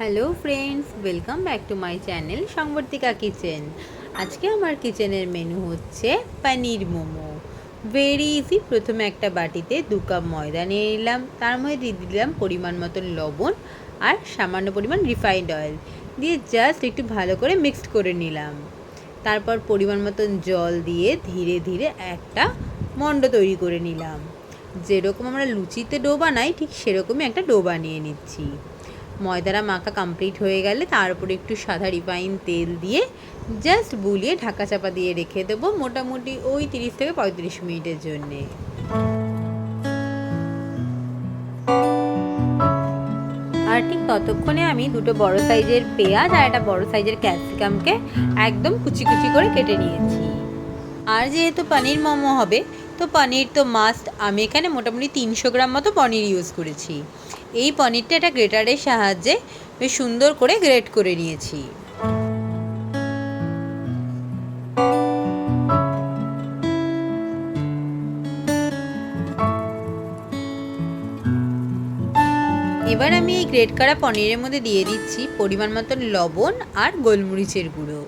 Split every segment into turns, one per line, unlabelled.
Hello friends welcome back to my channel Sangbartika kitchen আজকে আমার কিচেনের মেনু হচ্ছে পনির মোমো। ভেরি ইজি প্রথমে একটা বাটিতে দু কাপ ময়দা নিয়ে নিলাম। তার মধ্যে দিয়ে দিলাম পরিমাণ মতন লবণ আর সামান্য পরিমাণ রিফাইন্ড অয়েল দিয়ে জাস্ট একটু ভালো করে মিক্সড করে নিলাম। তারপর পরিমাণ মতন জল দিয়ে ধীরে ধীরে একটা মণ্ড তৈরি করে নিলাম। যেরকম আমরা লুচিতে ডো বানাই, ঠিক সেরকমই একটা ডো বানিয়ে নিচ্ছি। ময়দাটা মাখা কমপ্লিট হয়ে গেলে তার উপরে একটু সাদা রিফাইন তেল দিয়ে জাস্ট বুলিয়ে ঢাকা চাপা দিয়ে রেখে দেবো মোটামুটি ওই তিরিশ থেকে পঁয়ত্রিশ মিনিটের জন্যে। আর ঠিক ততক্ষণে আমি দুটো বড় সাইজের পেঁয়াজ আর একটা বড় সাইজের ক্যাপসিকামকে একদম কুচি কুচি করে কেটে নিয়েছি। আর যেহেতু পনির মোমো হবে, তো পনির তো মাস্ট আমি এখানে মোটামুটি তিনশো গ্রাম মতো পনির ইউজ করেছি। এই পনিরটা একটা গ্রেটারের সাহায্যে বেশ সুন্দর করে গ্রেট করে নিয়েছি। এবার আমি এই গ্রেট করা পনিরের মধ্যে দিয়ে দিচ্ছি পরিমাণ মতন লবণ আর গোলমরিচের গুঁড়ো।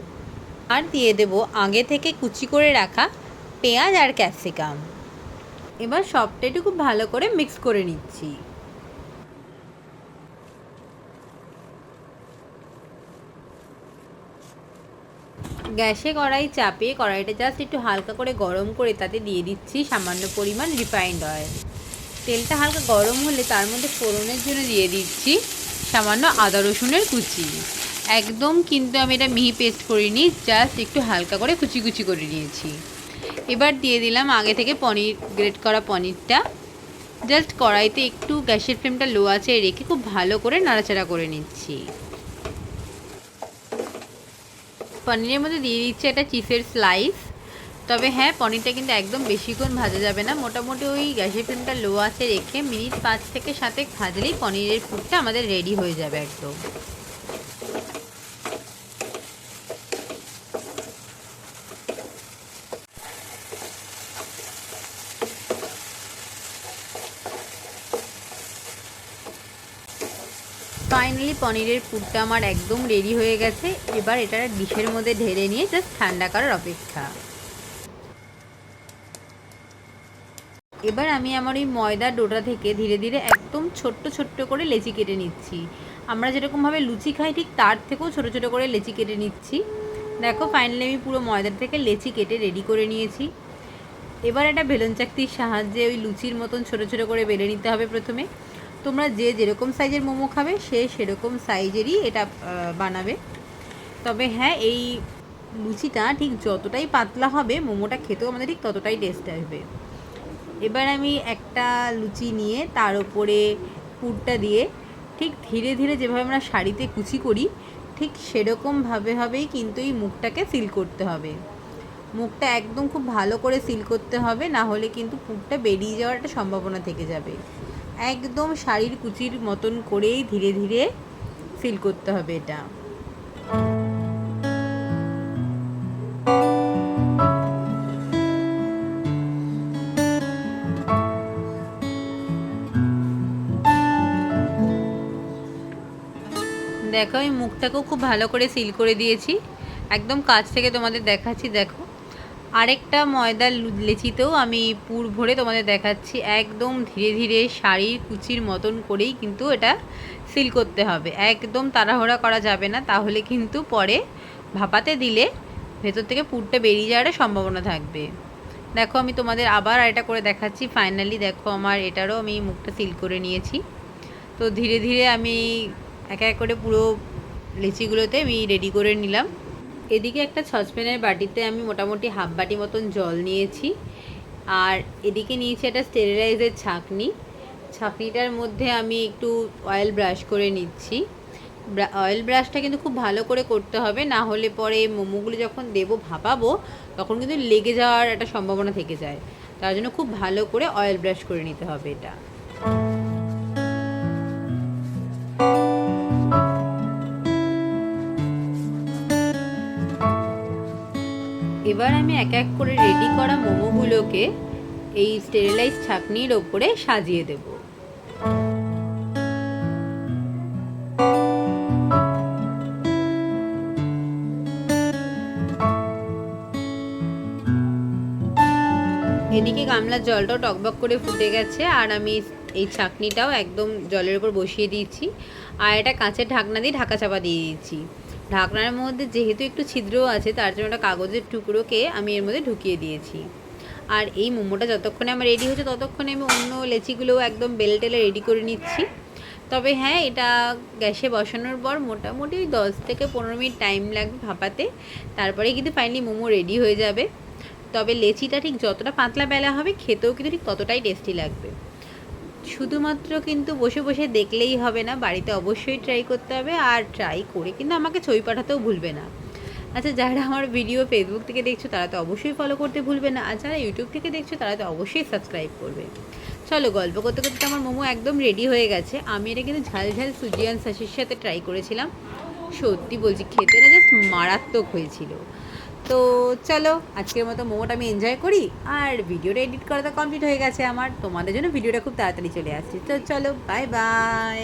আর দিয়ে দেব আগে থেকে কুচি করে রাখা পেঁয়াজ আর ক্যাপসিকাম। এবার সবটা একটু খুব ভালো করে মিক্স করে নিচ্ছি। গ্যাসে কড়াই চাপিয়ে কড়াইটা জাস্ট একটু হালকা করে গরম করে তাতে দিয়ে দিচ্ছি সামান্য পরিমাণ রিফাইন্ড অয়েল তেলটা হালকা গরম হলে তার মধ্যে ফোড়নের জন্য দিয়ে দিচ্ছি সামান্য আদা রসুনের কুচি। একদম কিন্তু আমি এটা মিহি পেস্ট করিনি জাস্ট একটু হালকা করে কুচি কুচি করে নিয়েছি। এবার দিয়ে দিলাম আগে থেকে পনির, গ্রেট করা পনিরটা। জাস্ট কড়াইতে একটু গ্যাসের ফ্লেমটা লো আছে, রেখে খুব ভালো করে নাড়াচাড়া করে নিচ্ছি। পনিরের মধ্যে দিয়ে দিচ্ছে একটা চিপের স্লাইস। তবে হ্যাঁ পনিরটা কিন্তু একদম বেশিক্ষণ ভাজা যাবে না। মোটামুটি ওই গ্যাসের ফ্লেমটা লো আছে রেখে মিনিট পাঁচ থেকে সাতেক ভাজলেই পনিরের ফুটটা আমাদের রেডি হয়ে যাবে একদম। ফাইনালি পনিরের পুরটা আমার একদম রেডি হয়ে গেছে। এবার এটা ডিশের মধ্যে ঢেলে নিয়ে জাস্ট ঠান্ডা করার অপেক্ষা। এবার আমি আমার ওই ময়দার ডোটা থেকে ধীরে ধীরে একদম ছোট্ট ছোট্ট করে লেচি কেটে নিচ্ছি। আমরা যেরকমভাবে লুচি খাই, ঠিক তার থেকেও ছোট ছোট করে লেচি কেটে নিচ্ছি। দেখো ফাইনালি আমি পুরো ময়দার থেকে লেচি কেটে রেডি করে নিয়েছি। এবার একটা বেলুন চাকতির সাহায্যে ওই লুচির মতন ছোট ছোট করে বেলে নিতে হবে প্রথমে। তোমরা যে যেরকম সাইজের মোমো খাবে, সে সেরকম সাইজেরই এটা বানাবে। তবে হ্যাঁ এই লুচিটা ঠিক যতটাই পাতলা হবে, মোমোটা খেতেও আমাদের ঠিক ততটাই টেস্ট আসবে। এবার আমি একটা লুচি নিয়ে তার উপরে পুরটা দিয়ে ঠিক ধীরে ধীরে যেভাবে আমরা শাড়িতে কুচি করি, ঠিক সেরকমভাবে হবেই কিন্তু এই মুখটাকে সিল করতে হবে। মুখটা একদম খুব ভালো করে সিল করতে হবে, না হলে কিন্তু পুরটা বেরিয়ে যাওয়ার একটা সম্ভাবনা থেকে যাবে। একদম শাড়ির কুচির মতন করেই ধীরে ধীরে ফিল করতে হবে এটা। দেখো, আমি মুখটাকেও খুব ভালো করে সিল করে দিয়েছি। একদম কাছ থেকে তোমাদের দেখাচ্ছি, দেখো। আরেকটা ময়দার লেচিতেও আমি পুর ভরে তোমাদের দেখাচ্ছি। একদম ধীরে ধীরে শাড়ির কুচির মতন করেই কিন্তু এটা সিল করতে হবে। একদম তাড়াহুড়া করা যাবে না, তাহলে কিন্তু পরে ভাপাতে দিলে ভেতর থেকে পুরটা বেরিয়ে যাওয়ার সম্ভাবনা থাকবে। দেখো, আমি তোমাদের আবার এটা করে দেখাচ্ছি। ফাইনালি দেখো, আমার এটারও আমি মুখটা সিল করে নিয়েছি। তো ধীরে ধীরে আমি এক এক করে পুরো লেচিগুলোতে আমি রেডি করে নিলাম। এদিকে একটা সসপ্যানের বাটিতে আমি মোটামুটি হাফ বাটি মতন জল নিয়েছি। আর এদিকে নিয়েছি একটা স্টেরিলাইজের ছাঁকনি। ছাঁকনিটার মধ্যে আমি একটু অয়েল ব্রাশ করে নিচ্ছি। অয়েল ব্রাশটা কিন্তু খুব ভালো করে করতে হবে, না হলে পরে মোমোগুলো যখন দেবো ভাপাবো, তখন কিন্তু লেগে যাওয়ার একটা সম্ভাবনা থেকে যায়। তার জন্য খুব ভালো করে অয়েল ব্রাশ করে নিতে হবে এটা। এবার আমি এক এক করে রেডি করা মোমোগুলোকে এই স্টেরিলাইজ ছাকনির ওপরে সাজিয়ে দেবো। এদিকে গামলার জলটাও টকবক করে ফুটে গেছে, আর আমি এই ছাঁকনিটাও একদম জলের উপর বসিয়ে দিয়েছি, আর এটা কাঁচের ঢাকনা দিয়ে ঢাকা চাপা দিয়ে দিয়েছি। ঢাকনার মধ্যে যেহেতু একটু ছিদ্র আছে, তার জন্য একটা কাগজের টুকরোকে আমি এর মধ্যে ঢুকিয়ে দিয়েছি। আর এই মোমোটা যতক্ষণে আমার রেডি হচ্ছে ততক্ষণে আমি অন্য লেচিগুলোও একদম বেলে টেলে রেডি করে নিচ্ছি। তবে হ্যাঁ এটা গ্যাসে বসানোর পর মোটামুটি ওই দশ থেকে পনেরো মিনিট টাইম লাগবে ভাপাতে। তারপরে কিন্তু ফাইনালি মোমো রেডি হয়ে যাবে। তবে লেচিটা ঠিক যতটা পাতলা বেলা হবে, খেতেও কিন্তু ঠিক ততটাই টেস্টি লাগবে। শুধুমাত্র কিন্তু বসে বসে দেখলেই হবে না, বাড়িতে অবশ্যই ট্রাই করতে হবে আর ট্রাই করে কিন্তু আমাকে ছবি পাঠাতেও ভুলবে না। আচ্ছা যারা আমার ভিডিও ফেসবুক থেকে দেখছ তারা তো অবশ্যই ফলো করতে ভুলবে না, আর যারা ইউটিউব থেকে দেখছ তারা তো অবশ্যই সাবস্ক্রাইব করবে। চলো, গল্প করতে করতে আমার মোমো একদম রেডি হয়ে গেছে। আমি এটা কিন্তু ঝাল ঝাল সুজিয়ান শাসির সাথে ট্রাই করেছিলাম। সত্যি বলছি, খেতে না জাস্ট মারাত্মক হয়েছিল। তো চলো, আজকের মতো মোমোটা আমি এনজয় করি, আর ভিডিওটা এডিট করা তো কমপ্লিট হয়ে গেছে আমার। তোমাদের জন্য ভিডিওটা খুব তাড়াতাড়ি চলে আসছে। তো চলো বাই বাই